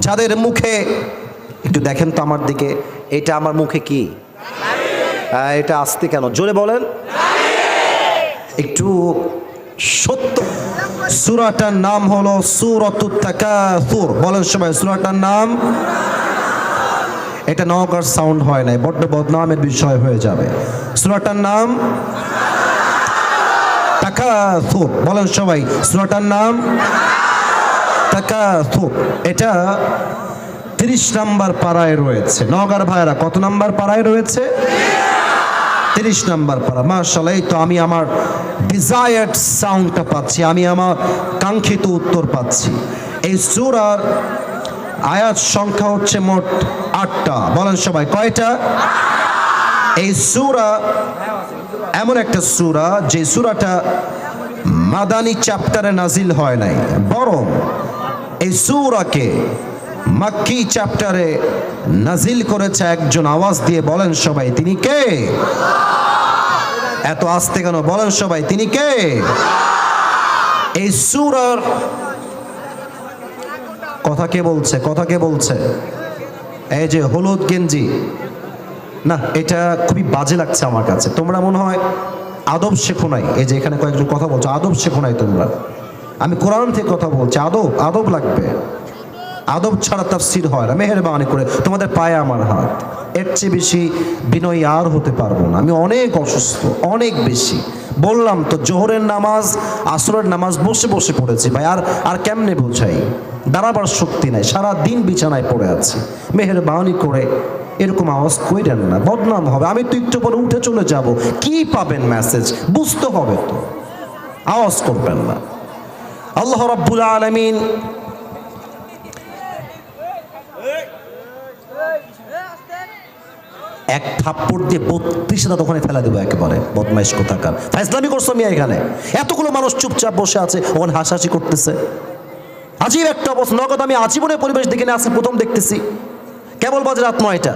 যাদের মুখে একটু দেখেন তো আমার দিকে এটা আমার মুখে কি? হ্যাঁ, এটা আসতে কেন? জোরে বলেন। একটু সত্য। সুরাটার নাম হলো সুরতুত তাকাসুর। বলেন সবাই সুরাটার নাম? এটা নওগার সাউন্ড হয় নাই বড্ড বদনামের বিষয় হয়ে যাবে। সুরাটার নাম? তাকাসুর। বলেন সবাই সুরাটার নাম? তাকাসুর এটা তিরিশ নাম্বার পাড়ায় রয়েছে। নওগার ভাইরা কত নাম্বার পাড়ায় রয়েছে? তিরিশ নাম্বার পাড়া। মার্শাল এই তো আমি আমার ডিজায়ার্ড সাউন্ডটা পাচ্ছি, আমি আমার কাঙ্ক্ষিত উত্তর পাচ্ছি। এই সুরার আয়াত সংখ্যা হচ্ছে মোট আটটা। বলেন সবাই, কয়টা? এই সুরা এমন একটা সুরা যে সুরাটা মাদানি চ্যাপ্টারে নাজিল হয় নাই, বরং এই সুরাকে মাক্কি চ্যাপ্টারে নাজিল করেছে একজন আওয়াজ দিয়ে বলেন সবাই, তিনি কে? এত আসতে কেন বলেন সবাই, তিনি কে? এই সুরার কথা কে বলছে, কথা কে বলছে? এই যে হলুদ গেঞ্জি। না, এটা খুবই বাজে লাগছে আমার কাছে। তোমরা মনে হয় আদব শেখো নাই। এই যে এখানে কয়েকজন কথা বলছো, আদব শেখো নাই তোমরা। আমি কোরআন থেকে কথা বলছি। আদব আদব লাগবে। আদব ছাড়া তাফসির হয় না। মেহরবানি করে তোমাদের পায়ে আমার হাত। এর চেয়ে বেশি বিনয় আর হতে পারব না। আমি অনেক অসুস্থ, অনেক বেশি। বললাম তো, জোহরের নামাজ, আসরের নামাজ বসে বসে পড়েছি ভাই। আর আর কেমনে বোঝাই? দাঁড়াবার শক্তি নাই। সারা দিন বিছানায় পড়ে আছি। মেহরবানি করে এরকম আওয়াজ কইরেন না। বদনাম হবে। আমি তো একটু পরে উঠে চলে যাব। কি পাবেন মেসেজ বুঝতে হবে তো। আওয়াজ করবেন না। আল্লাহ রাব্বুল আলামিন এক থাপ্পড় দিয়ে বত্রিশ দাঁত ওখানে ফেলা দেবো একেবারে, বদমাইশ কোথাকার। ফাইসলামি করছ আমি এখানে? এতগুলো মানুষ চুপচাপ বসে আছে, ওখানে হাসাহাসি করতেছে। আজীব একটা অবস্থা, নগদ আমি আজীবনের পরিবেশ দেখে নিয়ে প্রথম দেখতেছি। কেবল বাজে রাত নয়টা।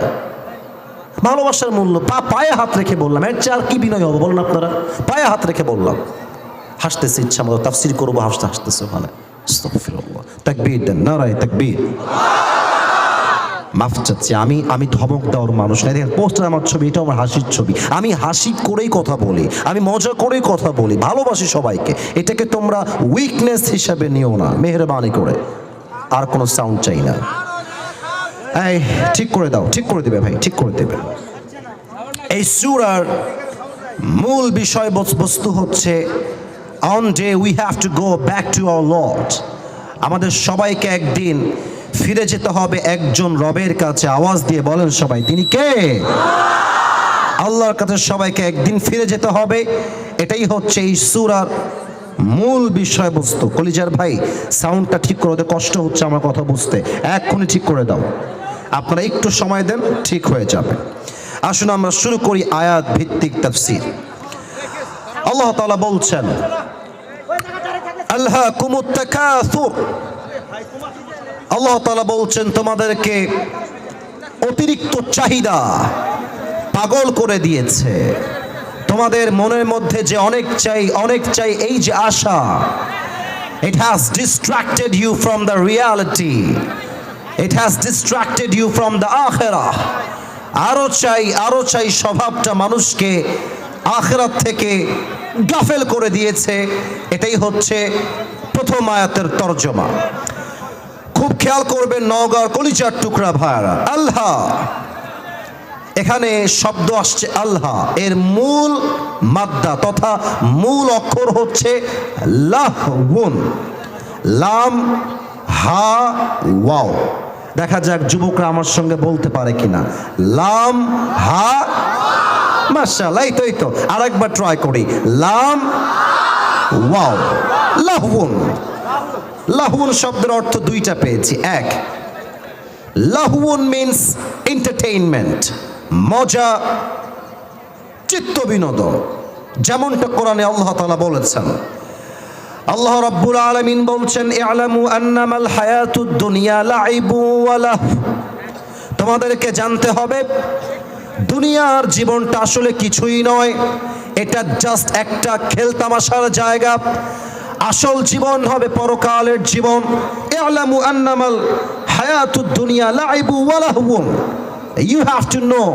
ভালোবাসার মূল্য, পা পায়ে হাত রেখে বললাম, এর চেয়ে আর কি বিনয় হবে বলুন আপনারা? পায়ে হাত রেখে বললাম। হাসতেছে ইচ্ছা মতো, তাফসির করব, হাসতে হাসতেছে ওখানে। তাকবীর দেন, নারায় তাকবীর। মাফ চাচ্ছি, আমি আমি ধমক দেওয়ার মানুষ না। দেখেন, পোস্টার আমার ছবি এটা আমার হাসির ছবি। আমি হাসি করেই কথা বলি, আমি মজা করেই কথা বলি, ভালোবাসি সবাইকে। এটাকে তোমরা উইকনেস হিসাবে নিও না, মেহরবানি করে। আর কোনো সাউন্ড চাই না। এই, ঠিক করে দাও, ঠিক করে দেবে ভাই, ঠিক করে দেবে। এই সুরার মূল বিষয় বস্তু হচ্ছে one day we have to go back to our Lord আমাদের সবাইকে একদিন ফিরে যেতে হবে একজন রবের কাছে। আওয়াজ দিয়ে বলেন সবাই, তিনি কে? আল্লাহর কাছে সবাইকে একদিন ফিরে যেতে হবে। এটাই হচ্ছে এই সুরার মূল বিষয়বস্তু। কলিজার ভাই, সাউন্ডটা ঠিক করে ওদের কষ্ট হচ্ছে আমার কথা বুঝতে। এক্ষুনি ঠিক করে দাও। আপনারা একটু সময় দেন, ঠিক হয়ে যাবে। আসুন আমরা শুরু করি আয়াত ভিত্তিক তাফসীর। আল্লাহ তাআলা বলছেন আল্লাহ আল্লাহ বলছেন, তোমাদেরকে অতিরিক্ত চাহিদা পাগল করে দিয়েছে। তোমাদের মনের মধ্যে যে অনেক চাই অনেক চাই, এই যে আশা it has distracted you from the reality it has distracted you from the আখেরা। আরও চাই আরও চাই স্বভাবটা মানুষকে আখেরাত থেকে গাফেল করে দিয়েছে। এটাই হচ্ছে প্রথম আয়াতের তর্জমা। খুব খেয়াল করবেন নওগাঁর কলিচার টুকরা ভাইয়ারা। আল্লাহ। এখানে শব্দ আসছে আল্লাহ। এর মূল মাদ্দা তথা মূল অক্ষর হচ্ছে লাহউন লাম, হা, ওয়াও। দেখা যাক যুবকরা আমার সঙ্গে বলতে পারে কিনা। লাম, হা মাশাআল্লাহ, এই তো এই তো। আরেকবার ট্রাই করি। লাম, ওয়াও লাহউন লাহউন শব্দের অর্থ দুইটা পেয়েছি। এক লাহউন মিন্স এন্টারটেইনমেন্ট মজা, চিত্ত বিনোদন। যেমনটা কোরআনে আল্লাহ তাআলা বলেছেন, আল্লাহ রাব্বুল আলামিন বলছেন ইআলামু আন্নামাল হায়াতুদ দুনিয়া লাইবু ওয়া লাহু তোমাদেরকে জানতে হবে দুনিয়ার জীবনটা আসলে কিছুই নয়। এটা জাস্ট একটা খেলতামাশার জায়গা। আসল জীবন হবে পরকালের জীবন। ইআলামু আন্নামাল হায়াতুদ দুনিয়া লাইবু ওয়া লাহওয়ুন You have to know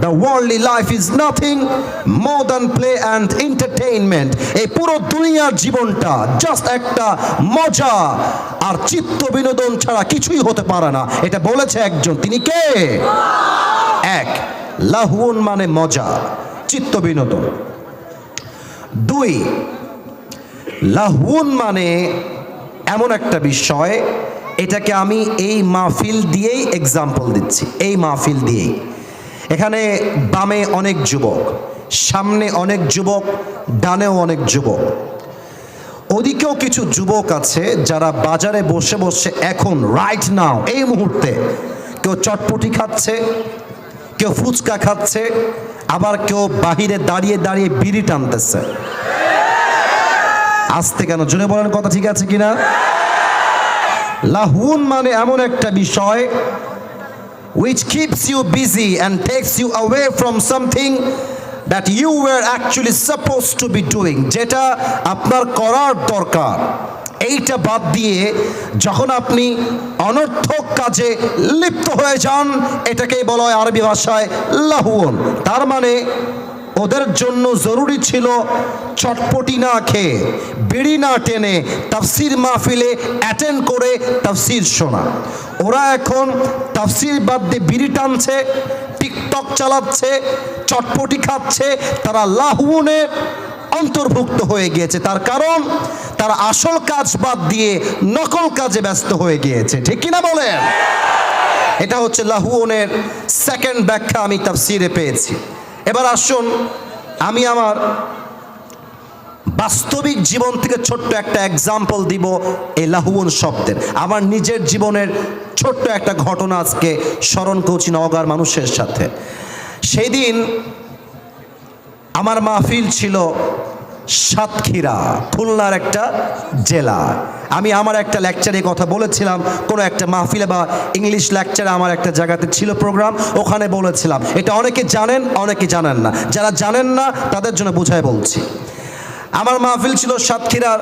the worldly life is nothing more than play and entertainment. এই পুরো দুনিয়ার জীবনটা জাস্ট একটা মজা আর চিত্ত বিনোদন ছাড়া কিছুই হতে পারে না। এটা বলেছে একজন। তিনি কে? এক। লাহুন মানে মজা, চিত্ত বিনোদন। দুই, লাহুন মানে এমন একটা বিষয়, এটাকে আমি এই মাহফিল দিয়েই এক্সাম্পল দিচ্ছি, এই মাহফিল দিয়েই। এখানে বামে অনেক যুবক, সামনে অনেক যুবক, ডানেও অনেক যুবক। ওদিকেও কিছু যুবক আছে যারা বাজারে বসে বসে এখন রাইট নাও এই মুহূর্তে কেউ চটপটি খাচ্ছে কেউ ফুচকা খাচ্ছে আবার কেউ বাহিরে দাঁড়িয়ে দাঁড়িয়ে বিড়ি টানতেছে আসতে কেন জোরে বলেন কথা ঠিক আছে কিনা লাহুন মানে এমন একটা বিষয় which keeps you busy and takes you away from something that you were actually supposed to be doing যেটা আপনার করার দরকার এইটা বাদ দিয়ে যখন আপনি অনর্থক কাজে লিপ্ত হয়ে যান, এটাকেই বলা হয় আরবি ভাষায় লাহুন তার মানে ওদের জন্য জরুরি ছিল চটপটি না খেয়ে, বিড়ি না টেনে তাফসির মাহফিলে অ্যাটেন্ড করে তাফসির শোনা। ওরা এখন তাফসির বাদ দিয়ে বিড়ি টানছে, টিকটক চালাচ্ছে, চটপটি খাচ্ছে, তারা লাহুনে অন্তর্ভুক্ত হয়ে গিয়েছে। তার কারণ, তার আসল কাজ বাদ দিয়ে নকল কাজে ব্যস্ত হয়ে গিয়েছে। ঠিক কিনা বলেন? এটা হচ্ছে লাহুনের সেকেন্ড ব্যাখ্যা আমি তার তাফসিরে পেয়েছি। এবার আসুন, আমি আমার বাস্তবিক জীবন থেকে ছোট্ট একটা এক্সাম্পল দিব এই লাহুন শব্দের। আমার নিজের জীবনের ছোট্ট একটা ঘটনা আজকে স্মরণ করছি নওগাঁর মানুষের সাথে। সেই দিন আমার মাহফিল ছিল সাতক্ষীরা, খুলনার একটা জেলা। আমি আমার একটা লেকচারে কথা বলেছিলাম, কোনো একটা মাহফিলে বা ইংলিশ লেকচারে আমার একটা জায়গাতে ছিল প্রোগ্রাম ওখানে বলেছিলাম। এটা অনেকে জানেন অনেকে জানেন না। যারা জানেন না, তাদের জন্য বোঝায় বলছি। আমার মাহফিল ছিল সাতক্ষীরার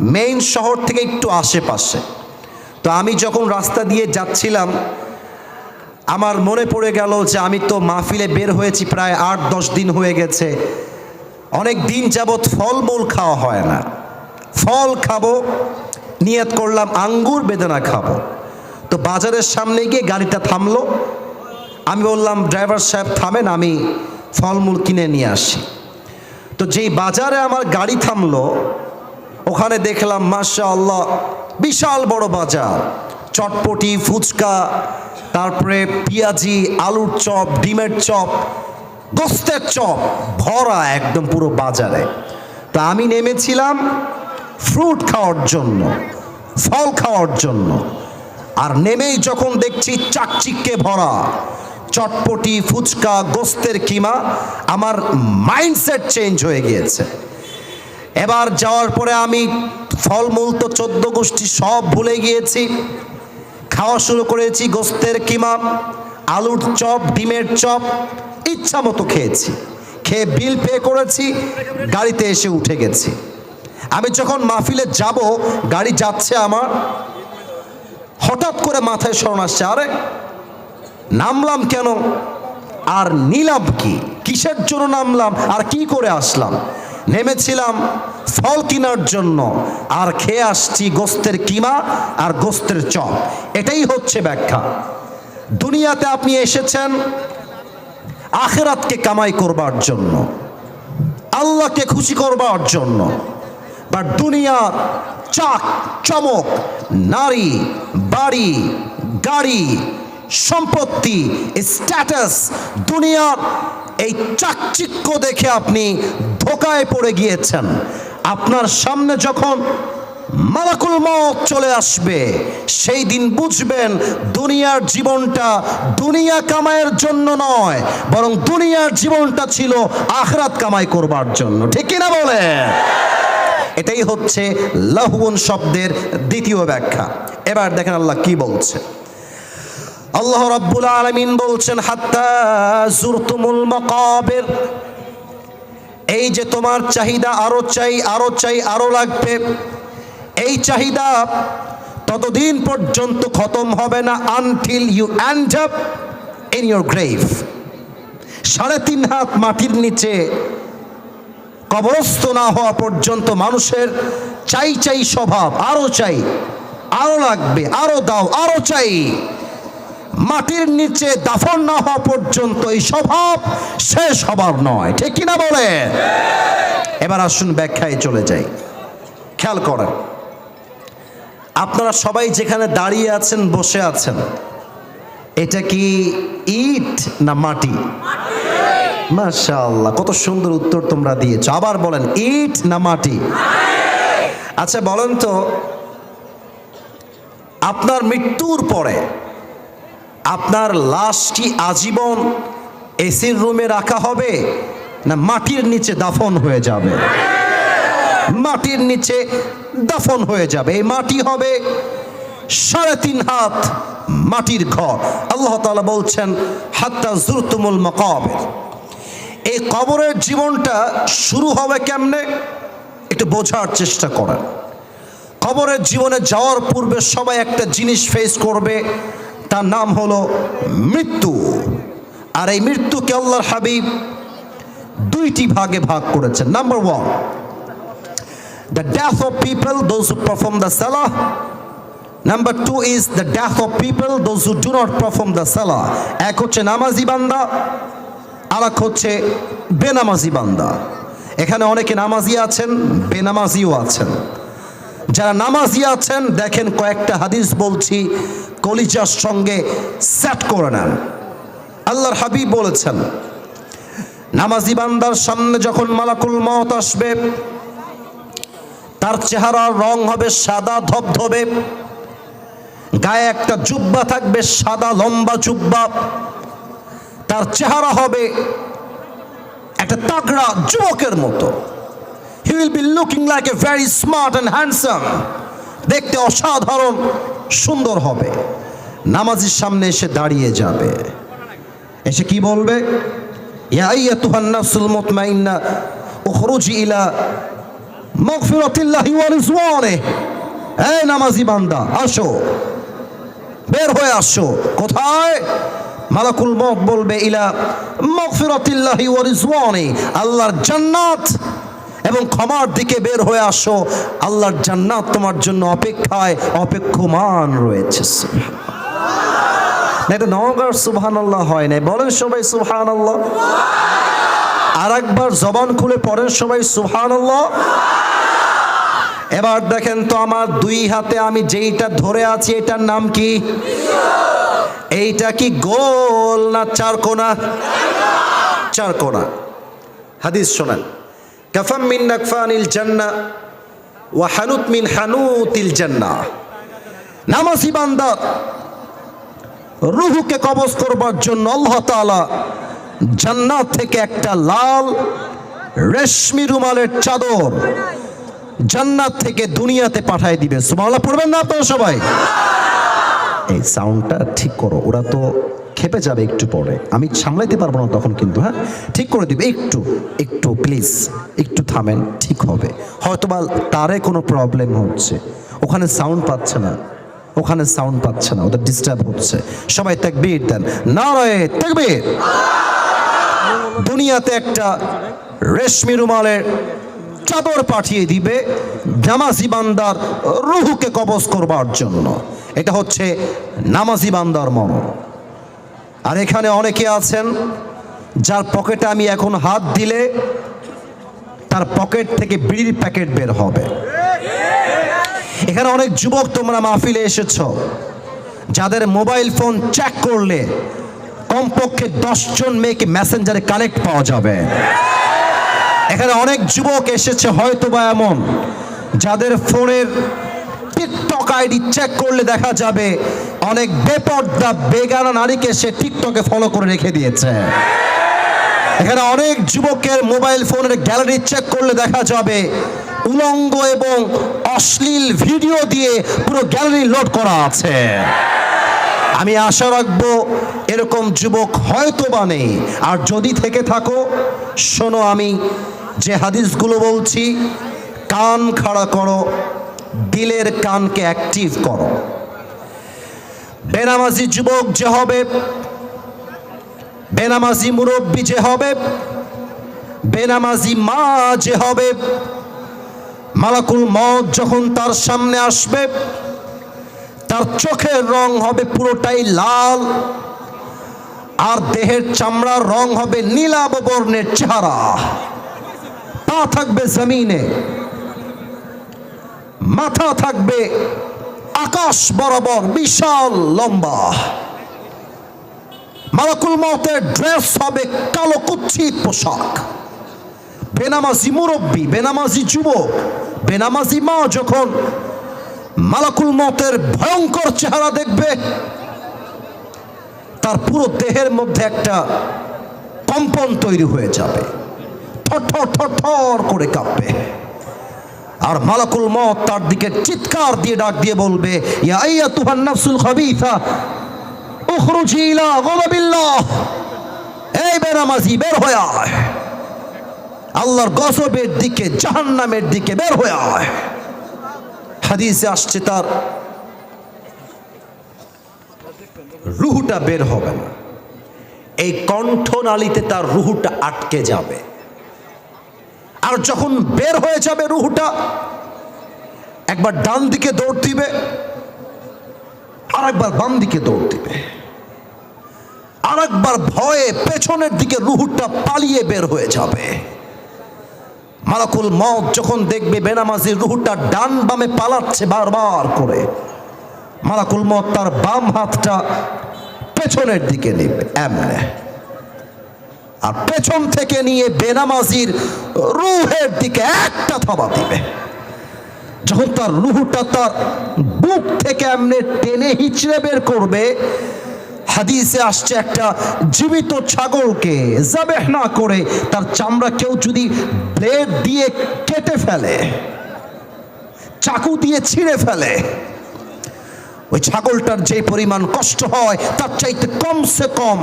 মেইন শহর থেকে একটু আশেপাশে। তো আমি যখন রাস্তা দিয়ে যাচ্ছিলাম, আমার মনে পড়ে গেল যে আমি তো মাহফিলে বের হয়েছি প্রায় আট দশ দিন হয়ে গেছে। অনেক দিন যাবৎ ফলমূল খাওয়া হয় না। ফল খাব, নিয়ত করলাম আঙ্গুর বেদানা খাব। তো বাজারের সামনে গিয়ে গাড়িটা থামলো। আমি বললাম, ড্রাইভার সাহেব, থামেন, আমি ফলমূল কিনে নিয়ে আসি। তো যেই বাজারে আমার গাড়ি থামলো, ওখানে দেখলাম মাসা আল্লাহ বিশাল বড় বাজার। চটপটি, ফুচকা, তারপরে পেঁয়াজি, আলুর চপ, ডিমের চপ গোস্তের চপ, ভরা একদম পুরো বাজারে। তা আমি নেমেছিলাম ফ্রুট খাওয়ার জন্য, ফল খাওয়ার জন্য। আর নেমেই যখন দেখছি চাকচিক্কে ভরা, চটপটি, ফুচকা, গোস্তের কিমা, আমার মাইন্ডসেট চেঞ্জ হয়ে গিয়েছে। এবার যাওয়ার পরে আমি ফলমূল তো চোদ্দ গোষ্ঠী সব ভুলে গিয়েছি। খাওয়া শুরু করেছি গোস্তের কিমা, আলুর চপ, ডিমের চপ ইচ্ছা মতো খেয়েছি। খেয়ে বিল পে করেছি, গাড়িতে এসে উঠে গেছি। আমি যখন মাহফিলে যাব, গাড়ি যাচ্ছে আমার। হঠাৎ করে মাথায় স্মরণ আসছে, আরে নামলাম কেন? আর নিলাম কি? কিসের জন্য নামলাম? আর কি করে আসলাম? নেমেছিলাম ফল কেনার জন্য, আর খেয়ে আসছি গোস্তের কিমা আর গোস্তের চপ। এটাই হচ্ছে ব্যাখ্যা। দুনিয়াতে আপনি এসেছেন আখেরাতকে কামাই করবার জন্য, আল্লাহকে খুশি করবার জন্য। বা দুনিয়ার চাক, চমক, নারী, বাড়ি, গাড়ি, সম্পত্তি স্ট্যাটাস দুনিয়ার এই চাকচিক্য দেখে আপনি ধোকায় পড়ে গিয়েছেন। আপনার সামনে যখন মালাকুল মত চলে আসবে। সেই দিন বুঝবেন দুনিয়ার জীবনটা দুনিয়া কামাইয়ের জন্য নয়, বরং দুনিয়ার জীবনটা ছিল আখরাত কামাই করবার জন্য। ঠিক কিনা বলে এটাই হচ্ছে লাহুন শব্দের দ্বিতীয় ব্যাখ্যা। এবার দেখেন আল্লাহ কি বলছে। আল্লাহ রাব্বুল আলামিন বলছেন, হাত্তা জুরতুমুল মাকাবির। এই যে তোমার চাহিদা আরও চাই আরও চাই, আরও লাগবে। এই চাহিদা ততদিন পর্যন্ত খতম হবে না until you and in your grave সাড়ে তিন হাত মাটির নিচে কবরস্থ না হওয়া পর্যন্ত মানুষের চাই চাই স্বভাব, আরও চাই, আরও লাগবে, আরও দাও, আরও চাই। মাটির নিচে দাফন না হওয়া পর্যন্ত এই স্বভাব শেষ হবার নয়। ঠিক কিনা বলে এবার আসুন ব্যাখ্যায় চলে যাই। খেয়াল করেন। আপনারা সবাই যেখানে দাঁড়িয়ে আছেন, বসে আছেন, এটা কি ইট না মাটি? মাশাআল্লাহ, কত সুন্দর উত্তর তোমরা দিয়েছ। আবার বলেন, ইট না মাটি? আচ্ছা বলেন তো, আপনার মৃত্যুর পরে আপনার লাশটি আজীবন এসির রুমে রাখা হবে না মাটির নিচে দাফন হয়ে যাবে? মাটির নিচে দাফন হয়ে যাবে। এই মাটি হবে সাড়ে তিন হাত মাটির ঘর। আল্লাহ তাআলা বলছেন, হাত্তা জুরতুমুল মকাবের। এই কবরের জীবনটা শুরু হবে কেমনে? একটু বোঝার চেষ্টা করেন। কবরের জীবনে যাওয়ার পূর্বে সবাই একটা জিনিস ফেস করবে, তার নাম হলো মৃত্যু। আর এই মৃত্যুকে আল্লাহর হাবিব দুইটি ভাগে ভাগ করেছেন। Number one the death of people, those who perform the salah. Number two is the death of people those who do not perform the salah এক হচ্ছে নামাজি বান্দা আর এক হচ্ছে বেনামাজি বান্দা। এখানে অনেকে নামাজি আছেন, বেনামাজিও আছেন। যারা নামাজি আছেন, দেখেন কয়েকটা হাদিস বলছি, কলিজার সঙ্গে সেট করে নেন। আল্লাহর হাবিব বলেছেন, নামাজি বান্দার সামনে যখন মালাকুল মত আসবে তার চেহারার রং হবে সাদা ধবধবে। গায়ে একটা জুব্বা থাকবে, সাদা লম্বা জুব্বা। তার চেহারা হবে একটা তাগড়া যুবকের মতো। He will be looking like a very smart and handsome দেখতে অসাধারণ, সুন্দর হবে। নামাজির সামনে এসে দাঁড়িয়ে যাবে। এসে কি বলবে? ইয়া আইয়াতুহান নাফসুল মুতমাইন্না, উখরুজি ইলা আসো। বের হয়ে কোথায়? বলবে আল্লাহর জান্নাত। এবং ক্ষমার দিকে বের হয়ে আসো। আল্লাহর জান্নাত তোমার জন্য অপেক্ষায় অপেক্ষমান রয়েছে। এটা নগর সুবহান আল্লাহ হয় নাই। বলেন সবাই সুবহান আল্লাহ আর একবার জবান খুলে পড়েন সবাই সুবহান আল্লাহ এবার দেখেন তো আমার দুই হাতে আমি যেইটা ধরে আছি, এটার নাম কি? এইটা কি গোল না চার কোনা? চার কোনা। হাদিস শোনেন। কাফাম মিন নাকফানিল জান্না ওয়া হানুত মিন হানুতিল জান্না। নামাজি বান্দা রুহুকে কবজ করবার জন্য আল্লাহ তাআলা জান্নাত থেকে একটা লাল রেশমি রুমালের চাদর জান্নাত থেকে দুনিয়াতে পাঠায় দিবে। সুবহানাল্লাহ, পড়বেন না আপনারা সবাই? এই সাউন্ডটা ঠিক করো, ওরা তো খেপে যাবে একটু পরে। আমি সামলাইতে পারব না তখন কিন্তু হ্যাঁ? ঠিক করে দিবে, একটু একটু প্লিজ একটু থামেন, ঠিক হবে। হয়তোবা তারে কোনো প্রবলেম হচ্ছে। ওখানে সাউন্ড পাচ্ছে না। ওখানে সাউন্ড পাচ্ছে না, ওদের ডিস্টার্ব হচ্ছে। সবাই তাকবীর দেন। না রয়ে তাকবীর! দুনিয়াতে একটা রেশমি রুমালের চাদর পাঠিয়ে দিবে নামাজি বান্দার রুহুকে কবজ করবার জন্য। এটা হচ্ছে নামাজি বান্দার মন। আর এখানে অনেকে আছেন যার পকেটে আমি এখন হাত দিলে তার পকেট থেকে বিড়ির প্যাকেট বের হবে। এখানে অনেক যুবক তোমরা মাহফিলে এসেছ, যাদের মোবাইল ফোন চেক করলে কমপক্ষে দশজন মেয়েকে মেসেঞ্জারে কানেক্ট পাওয়া যাবে। এখানে অনেক যুবক এসেছে হয়তো বা এমন, যাদের ফোনের টিকটক আইডি চেক করলে দেখা যাবে অনেক বেপর্দা বেগানা নারীকে সে টিকটকে ফলো করে রেখে দিয়েছে। এখানে অনেক যুবকের মোবাইল ফোনের গ্যালারি চেক করলে দেখা যাবে উলঙ্গ এবং অশ্লীল ভিডিও দিয়ে পুরো গ্যালারি লোড করা আছে। আমি আশা রাখব এরকম যুবক হয়তো বা নেই। আর যদি থেকে থাকো, শোনো আমি যে হাদিসগুলো বলছি, কান খাড়া করো, দিলের কানকে অ্যাক্টিভ করো। বেনামাজি যুবক যে হবে, বেনামাজি মুরব্বী যে হবে, বেনামাজি মা যে হবে, মালাকুল মত যখন তার সামনে আসবে, তার চোখের রং হবে পুরোটাই লাল, আর দেহের চামড়ার রং হবে নীলাব বর্ণের চেহারা। পা থাকবে জমিনে। মাথা থাকবে আকাশ বরাবর বিশাল লম্বা। মালাকুল মতের ড্রেস হবে কালো কুচ্ছিত পোশাক। বেনামাজি মুরব্বী, বেনামাজি যুবক, বেনামাজি মা যখন মালাকুল মতের ভয়ঙ্কর চেহারা দেখবে, তার পুরো দেহের মধ্যে একটা কম্পন তৈরি হয়ে যাবে। থর থর থর থর করে কাঁপবে। আর মালাকুল মত তার দিকে চিৎকার দিয়ে ডাক দিয়ে বলবে, ইয়া তুহান নাফসুল খাবিসা, উখরুজি ইলা গদাবিল্লাহ এই বেনামাজি, বের হয়ে আয়। আল্লাহর গজবের দিকে, জাহান্নামের দিকে বের হয়ে আয়। হাদিসে আসছে তার রুহুটা বের হবে না। এই কণ্ঠনালীতে তার রুহুটা আটকে যাবে। আর যখন বের হয়ে যাবে রুহুটা, একবার ডান দিকে দৌড় দিবে আর একবার বাম দিকে দৌড় দিবে। আর একবার ভয়ে পেছনের দিকে রুহুটা পালিয়ে বের হয়ে যাবে। মালাকুল মত যখন দেখবে বেনামাজির রুহুটা ডান বামে পালাচ্ছে বারবার করে, মালাকুল মত তার বাম হাতটা পেছনের দিকে নেবে, এমনে। আর পেছন থেকে নিয়ে বেনামাজির রুহের দিকে একটা থাবা দিবে। যখন তার রুহুটা তার বুক থেকে এমনি টেনে হিচড়ে বের করবে, হাদিসে আসছে একটা জীবিত ছাগলকে জাবেহ না করে তার চামড়া কেউ যদি ব্লেড দিয়ে কেটে ফেলে, চাকু দিয়ে ছিঁড়ে ফেলে, ওই ছাগলটার যে পরিমাণ কষ্ট হয়, তার চাইতে কমসে কম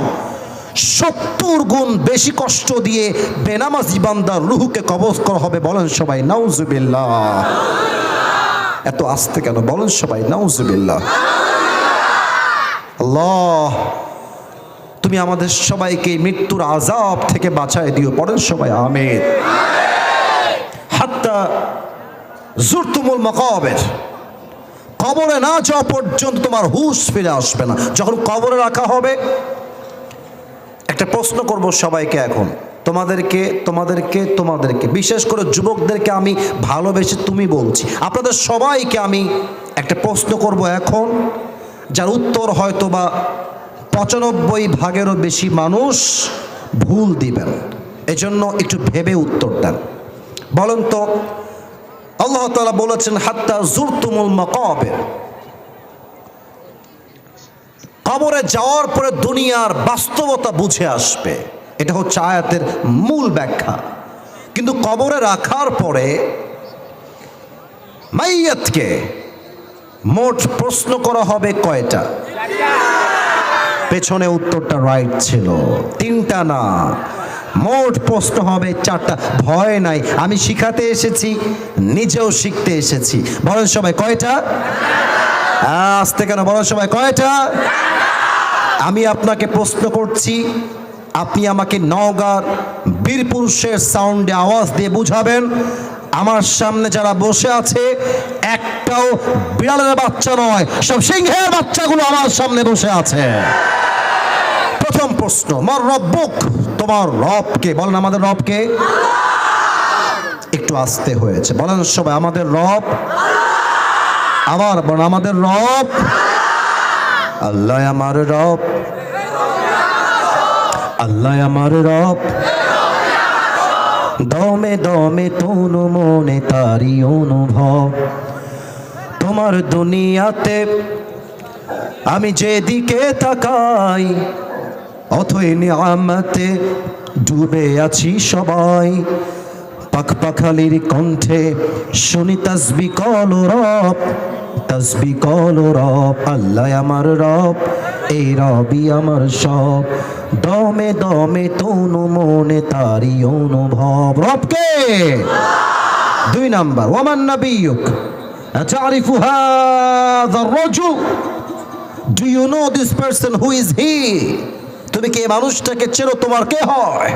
সত্তর গুণ বেশি কষ্ট দিয়ে বেনামাজি বান্দার রুহুকে কবজ করা হবে, বলেন সবাই, নাউজুবিল্লাহ। এত আসতে কেন? বলেন সবাই, নাউজুবিল্লাহ। আল্লাহ, তুমি আমাদের সবাইকে মৃত্যুর আজাব থেকে বাঁচায় দিও পড়েন সবাই আমের হাত্তা জুরতুমুল মকাবের। কবরে না যাওয়া পর্যন্ত তোমার হুশ ফিরে আসবে না। যখন কবরে রাখা হবে একটা প্রশ্ন করব সবাইকে এখন। তোমাদেরকে তোমাদেরকে তোমাদেরকে, বিশেষ করে যুবকদেরকে আমি ভালোবেসে তুমি বলছি। আপনাদের সবাইকে আমি একটা প্রশ্ন করব এখন, যার উত্তর হয়তো বা পঁচানব্বই ভাগেরও বেশি মানুষ ভুল দিবেন। এজন্য একটু ভেবে উত্তর দেন। বলেন তো, আল্লাহ তালা বলেছেন, হাত্তা জুরতুমুল মাকাবির। কবরে যাওয়ার পরে দুনিয়ার বাস্তবতা বুঝে আসবে। এটা হচ্ছে আয়াতের মূল ব্যাখ্যা। কিন্তু কবরে রাখার পরে মাইয়াতকে মোট প্রশ্ন করা হবে কয়টা? পেছনে উত্তরটা রাইট ছিল। তিনটা না। মোট প্রশ্ন হবে চারটা। ভয় নাই। আমি শিখাতে এসেছি, নিজেও শিখতে এসেছি। বলেন সবাই কয়টা? আসতে কেন বলেন সময় কয়টা? আমি আপনাকে প্রশ্ন করছি, আপনি আমাকে নওগাঁর বীরপুরুষের সাউন্ডে আওয়াজ দিয়ে বুঝাবেন। আমার সামনে যারা বসে আছে, একটাও বিড়ালের বাচ্চা নয়, সব সিংহের বাচ্চাগুলো আমার সামনে বসে আছে। প্রথম প্রশ্ন, মার রব্বুক তোমার রবকে বলেন আমাদের রবকে একটু আসতে হয়েছে। বলেন সবাই, আমাদের রব আবার বলেন আমাদের রব। আল্লাহ আমার রব। আল্লাহ আমার রব। দমে দমে তনু মনে তারি অনুভব। তোমার দুনিয়াতে আমি যেদিকে তাকাই, অথই নিয়ামতে ডুবে আছি সবাই। পাখ পাখালির কণ্ঠে শুনি তসবি কল রব তসবি কল রব আল্লাহ আমার রব এই রবি আমার সব দমে দমে তনু মনে তারি অনুভব রবকে দুই number Oman নবিয়ুক تعرف هذا الرجل Do you know this person who is he? তুমি কি এই মানুষটাকে চেনো তোমার কে হয়